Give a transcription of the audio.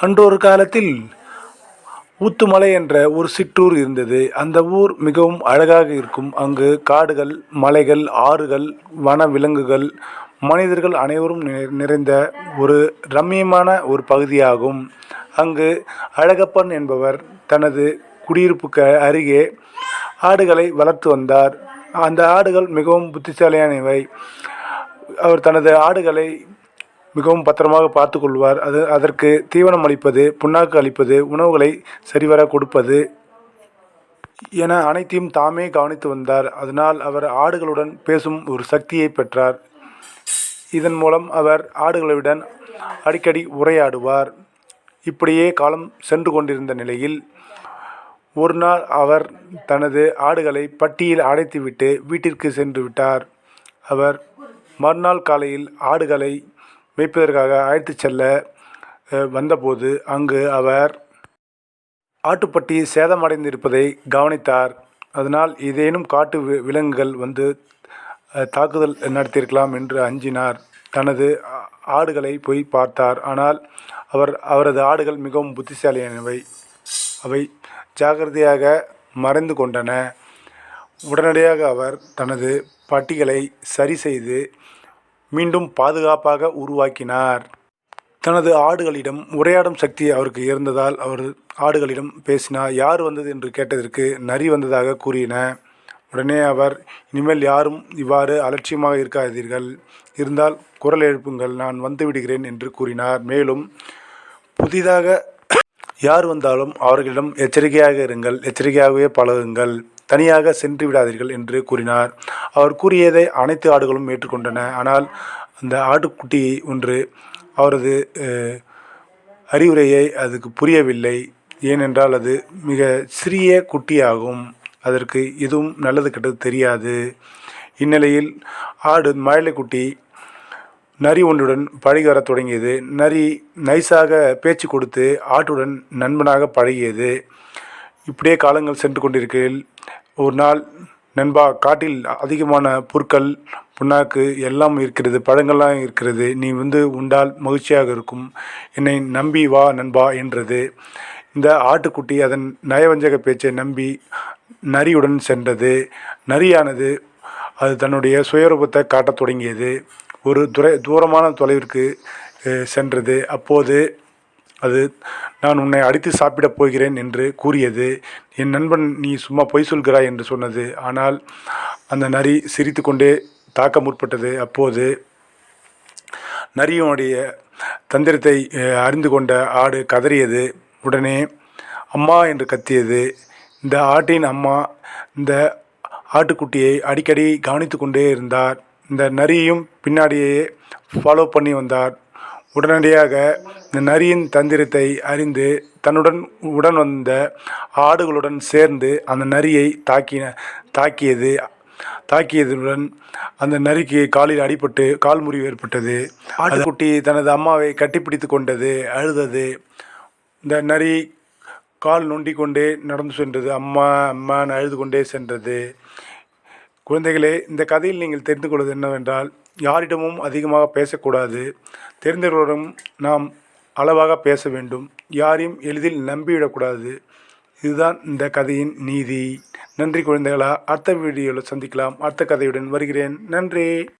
அன்றொரு காலத்தில் ஊத்துமலை என்ற ஒரு சிற்றூர் இருந்தது. அந்த ஊர் மிகவும் அழகாக இருக்கும். அங்கு காடுகள் மலைகள் ஆறுகள் வன விலங்குகள் மனிதர்கள் அனைவரும் நிறை- நிறைந்த ஒரு ரம்மியமான ஒரு பகுதியாகும். அங்கு அழகப்பன் என்பவர் தனது குடியிருப்புக்கு அருகே ஆடுகளை வளர்த்து வந்தார். அந்த ஆடுகள் மிகவும் புத்திசாலியானவை. அவர் தனது ஆடுகளை மிகவும் பத்திரமாக பார்த்து கொள்வார். அது அதற்கு தீவனம் அளிப்பது புண்ணாக்கு அளிப்பது உணவுகளை சரிவர கொடுப்பது என அனைத்தையும் தாமே கவனித்து வந்தார். அதனால் அவர் ஆடுகளுடன் பேசும் ஒரு சக்தியை பெற்றார். இதன் மூலம் அவர் ஆடுகளுடன் அடிக்கடி உரையாடுவார். இப்படியே காலம் சென்று கொண்டிருந்த நிலையில் ஒரு நாள் அவர் தனது ஆடுகளை பட்டியில் அடைத்துவிட்டு வீட்டிற்கு சென்று விட்டார். அவர் மறுநாள் காலையில் ஆடுகளை மேய்ப்பதற்காக அழைத்து செல்ல வந்தபோது அங்கு அவர் ஆட்டுப்பட்டி சேதமடைந்திருப்பதை கவனித்தார். அதனால் ஏதேனும் காட்டு விலங்குகள் வந்து தாக்குதல் நடத்தியிருக்கலாம் என்று அஞ்சினார். தனது ஆடுகளை போய் பார்த்தார். ஆனால் அவர் அவரது ஆடுகள் மிகவும் புத்திசாலியானவை. அவை ஜாகிரதையாக மறைந்து கொண்டன. உடனடியாக அவர் தனது பட்டிகளை சரி செய்து மீண்டும் பாதுகாப்பாக உருவாக்கினார். தனது ஆடுகளிடம் உரையாடும் சக்தி அவருக்கு இருந்ததால் அவர் ஆடுகளிடம் பேசினார் யார் வந்தது? என்று கேட்டதற்கு நரி வந்ததாக கூறின. உடனே அவர் இனிமேல் யாரும் இவ்வாறு அலட்சியமாக இருக்காதீர்கள். இருந்தால் குரல் எழுப்புங்கள். நான் வந்து விடுகிறேன் என்று கூறினார். மேலும் புதிதாக யார் வந்தாலும் அவர்களிடம் எச்சரிக்கையாக இருங்கள். எச்சரிக்கையாகவே பழகுங்கள். தனியாக சென்று விடாதீர்கள் என்று கூறினார். அவர் கூறியதை அனைத்து ஆடுகளும் ஏற்றுக்கொண்டன. ஆனால் அந்த ஆட்டுக்குட்டி ஒன்று அவரது அறிவுரையை அதுக்கு புரியவில்லை. ஏனென்றால் அது மிக சிறிய குட்டியாகும். அதற்கு எதுவும் நல்லது கெட்டது தெரியாது. இந்நிலையில் ஆடு மழலைக்குட்டி நரி ஒன்றுடன் பழகி வரத் தொடங்கியது. நரி நைஸாக பேச்சு கொடுத்து ஆட்டுடன் நண்பனாக பழகியது. இப்படியே காலங்கள் சென்று கொண்டிருக்கையில் ஒரு நாள் நண்பா காட்டில் அதிகமான புற்கள் புண்ணாக்கு எல்லாம் இருக்கிறது பழங்கள்லாம் இருக்கிறது. நீ வந்து உண்டால் மகிழ்ச்சியாக இருக்கும். என்னை நம்பி வா நண்பா என்றது. இந்த ஆட்டுக்குட்டி அதன் நயவஞ்சக பேச்சை நம்பி நரியுடன் சென்றது. நரியானது அது தன்னுடைய சுயரூபத்தை காட்டத் தொடங்கியது. ஒரு துரை தூரமான தொலைவிற்கு சென்றது. அப்போது அது நான் உன்னை அடித்து சாப்பிடப் போகிறேன் என்று கூறியது. என் நண்பன் நீ சும்மா பொய் சொல்கிறாய் என்று சொன்னது. ஆனால் அந்த நரி சிரித்துக்கொண்டே தாக்க முற்பட்டது. அப்போது நரியினுடைய தந்திரத்தை அறிந்து கொண்ட ஆடு கதறியது. உடனே அம்மா என்று கத்தியது. இந்த ஆட்டின் அம்மா இந்த ஆட்டுக்குட்டியை அடிக்கடி கவனித்து கொண்டே இருந்தார். இந்த நரியும் பின்னாடியே ஃபாலோ பண்ணி வந்தார். உடனடியாக இந்த நரியின் தந்திரத்தை அறிந்து தன்னுடன் உடன் வந்த ஆடுகளுடன் சேர்ந்து அந்த நரியை தாக்கின தாக்கியது தாக்கியதுடன் அந்த நரிக்கு காலில் அடிபட்டு கால் முறிவு ஏற்பட்டது. ஆட்டுக்குட்டி தனது அம்மாவை கட்டிப்பிடித்து கொண்டது அழுதது. இந்த நரி கால் நொண்டி கொண்டே நடந்து சென்றது அம்மா அம்மான்னு அழுது கொண்டே சென்றது. குழந்தைகளே இந்த கதையில் நீங்கள் தெரிந்து கொள்வது என்னவென்றால் யாரிடமும் அதிகமாக பேசக்கூடாது. தெரிந்தவர்களுடன் நாம் அளவாக பேச வேண்டும். யாரையும் எளிதில் நம்பிவிடக்கூடாது. இதுதான் இந்த கதையின் நீதி. நன்றி குழந்தைகளா அடுத்த வீடியோவில் சந்திக்கலாம். அடுத்த கதையுடன் வருகிறேன். நன்றி.